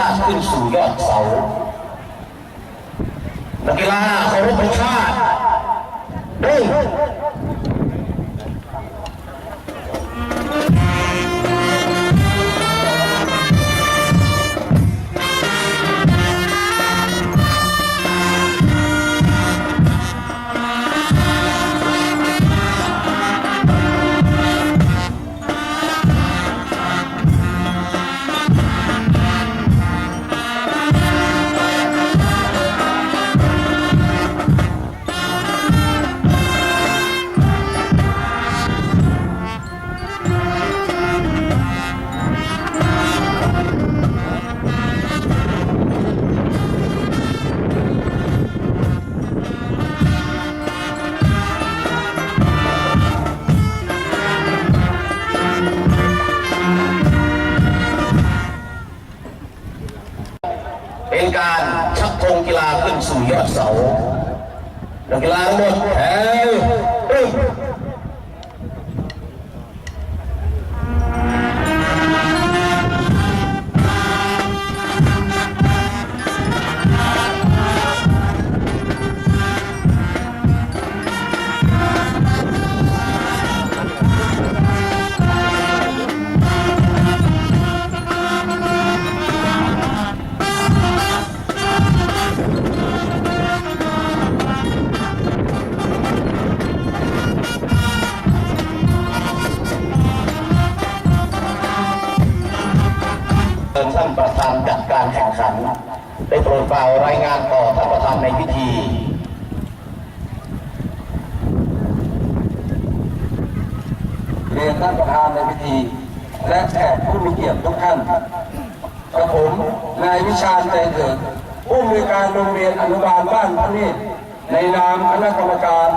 ชักธงชาขึ้นสู่ยอดเสานักกีฬาเคารพธงชาติ เป็นการชักธงกีฬาขึ้นสู่ยอดเสานักกีฬาหมดแถวริ่านประธานจัดการแข่งขัน ได้โปรดกล่าวรายงานต่อท่านประธานในพิธีเรียนท่านประธานในพิธี และแขกผู้มีเกียรติทุกท่านกระผมนายวิชาญใจเถิดผู้มีการโรงเรียนอนุบาลบ้านพระนิตรในนามคณะกรรมการ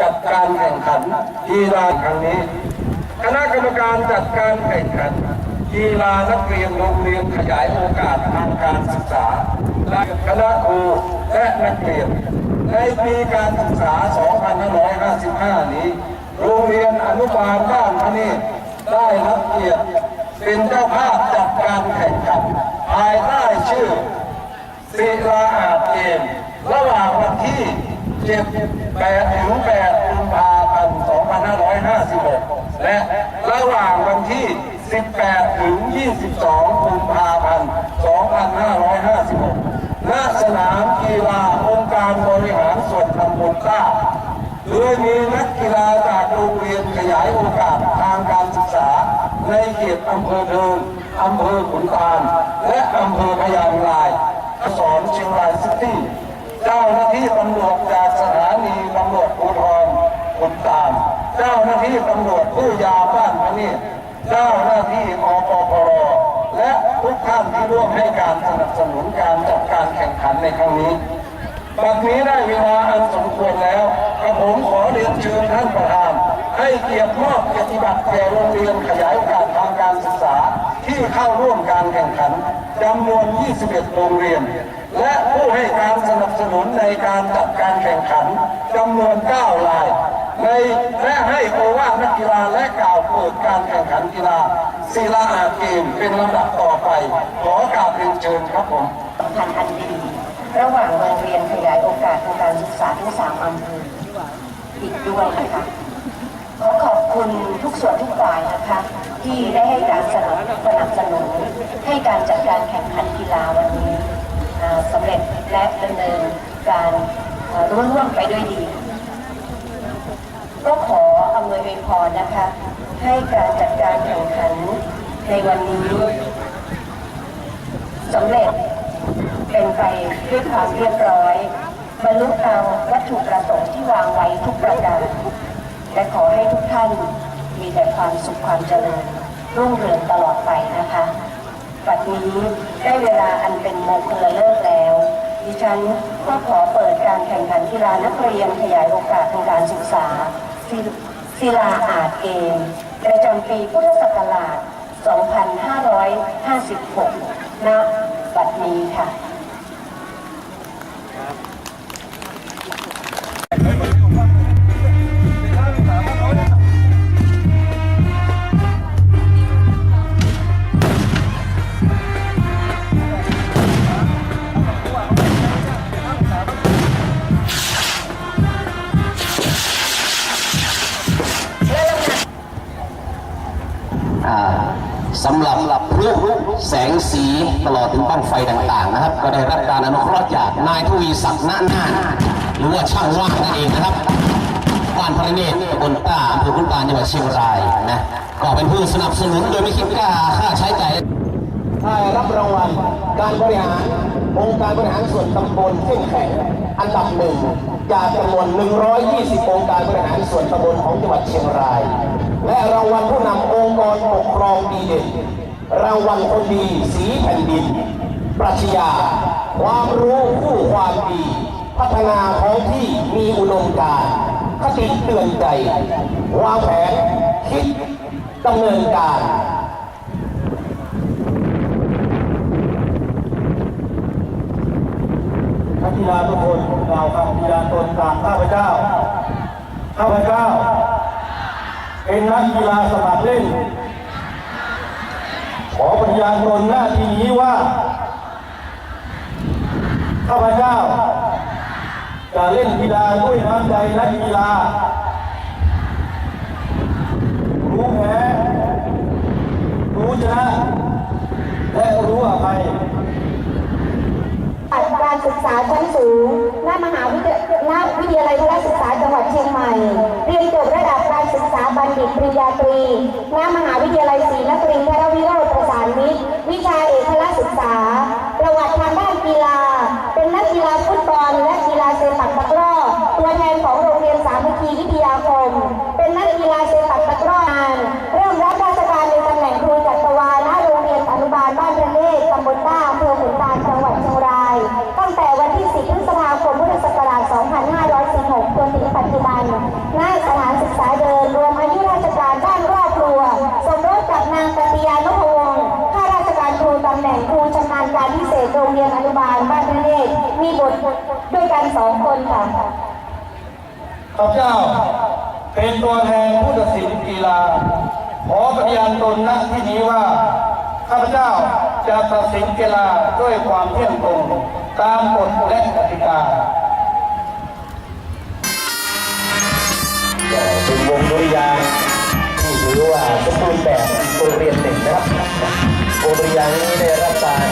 จัดการแข่งขันกีฬาครั้งนี้ คณะกรรมการจัดการแข่งขัน กีฬานักเรียนโรงเรียนขยายโอกาสทางการศึกษาและคณะครูและนักเรียน ในปีการศึกษา 2555 นี้ โรงเรียนอนุบาลบ้านพระนิตรได้รับเกียรติเป็นเจ้าภาพจัดการแข่งขันภายใต้ชื่อศิลาอาเกมระหว่างวันที่7 8ถึง8กุมภาพันธ์ 2556 และระหว่างวันที่ 18 ถึง 22กุมภาพันธ์ 2556 ณ สนามกีฬาองค์การบริหารส่วนตำบลต้าโดยมีนักกีฬาจากโรงเรียนขยายโอกาสทางการศึกษา ในเขตอำเภอเดินอำเภอขุนตาล และอำเภอพยางรายสอนเชียงรายซิตี้เจ้าหน้าที่ตำรวจจากสถานีตำรวจภูธรขุนตาล เจ้าหน้าที่ตำรวจผู้ยาบ้านพระนี่ เจ้าหน้าที่อปพรและทุกท่านที่ร่วมให้การสนับสนุนการจัดการแข่งขันในครั้งนี้บัดนี้ได้เวลาอันสมควรแล้วกระผมขอเรียนเชิญท่านประธาน ให้เกียรติมอบเกียรติบัตรแก่โรงเรียนขยายกาสทางการศึกษาที่เข้าร่วมการแข่งขันจำนวน 21 โรงเรียน และผู้ให้การสนับสนุนในการจัดการแข่งขันจำนวน 9 ราย ในและให้โอวาทนักกีฬาและกล่าวเปิดการแข่งขันกีฬาศิลาอาเกมเป็นลำดับต่อไป ขอกราบเรียนเชิญครับผมสัมพันธ์อันดีระหว่างโรงเรียนขยายโอกาสทางการศึกษาทั้งสามอำเภออีกด้วยนะคะขอขอบคุณทุกส่วนทุกฝ่ายนะคะ ที่ได้ให้การสนับสนับสนุนให้การจัดการแข่งขันกีฬาวันนี้สำเร็จและดำเนินการอ่ารุ่ร่วงไปด้วยดี ก็ขออำนวยอวยพรนะคะ ให้การจัดการแข่งขันในวันนี้สำเร็จเป็นไปด้วยความเรียบร้อยบรรลุตามวัตถุประสงค์ที่วางไว้ทุกประการและขอให้ทุกท่านมีแต่ความสุขความเจริญรุ่งเรืองตลอดไปนะคะปัจนี้ได้เวลาอันเป็นมงคลเลิกแล้ว ดิฉันก็ขอเปิดการแข่งขันกีฬานักเรียนขยายโอกาสทางการศึกษา ศิลาอาจเกมประจำปีพุทธศักราช 2556 ณ บัดนี้ค่ะ แสงสีตลอดถึงบ้างไฟต่างๆนะครับ ก็ได้รับการอนุเคราะห์จากนายทวีศักดิ์ณนาถหรือว่าช่างว่างนั่นเองนะครับบ้านพระเนตรบนต้าอำเภอพุนตาลจังหวัดเชียงรายนะก็เป็นผู้สนับสนุนโดยไม่คิดค่าค่าใช้จ่ายได้รับรางวัลการบริหารองค์การบริหารส่วนตำบลเข้มแข็งอันดับหนึ่งจากจำนวน 120 องค์การบริหารส่วนตำบลของจังหวัดเชียงราย และรางวัลผู้นำองค์กรปกครองดีเด่น รางวัลคนดีสีแผ่นดิน ปรัชญา ความรู้คู่ความดี พัฒนาท้องที่มีอุดมการคติเตือนใจ วางแผน คิดดำเนินการนักกีฬาทุกคนกล่าวคำปฏิญาตนตามข้าพเจ้า ข้าพเจ้า เป็นนักกีฬาสมัครเล่น ขอปฏิญาณตนหน้าที่นี้ว่าข้าพเจ้าจะเล่นกีฬาด้วยน้ำใจนักกีฬารู้แพ้รู้ชนะและรู้อภัยการศึกษาชั้นสูงณมหาวิทยา ปริญญาตรี ณ มหาวิทยาลัยศรีนครินทรวิโรธประสานมิตรวิชาเอกพละศึกษา ประวัติทางด้านกีฬา รงเรียนอนุบาลบ้านพระเนตรมีบุตรด้วยกันสองคนค่ะข้าพเจ้าเป็นตัวแทนผู้ตัดสินกีฬา ขอปฏิญาณตนณที่นี้ว่า ข้าพเจ้าจะตัดสินกีฬาด้วยความเที่ยงตรงตามกฎและกติกาก็เป็นวงดุริยางค์ที่ถือว่าสมบูรณ์แบบโรงเรียนหนึ่งนะครับวงดุริยางค์นี้ได้รับการ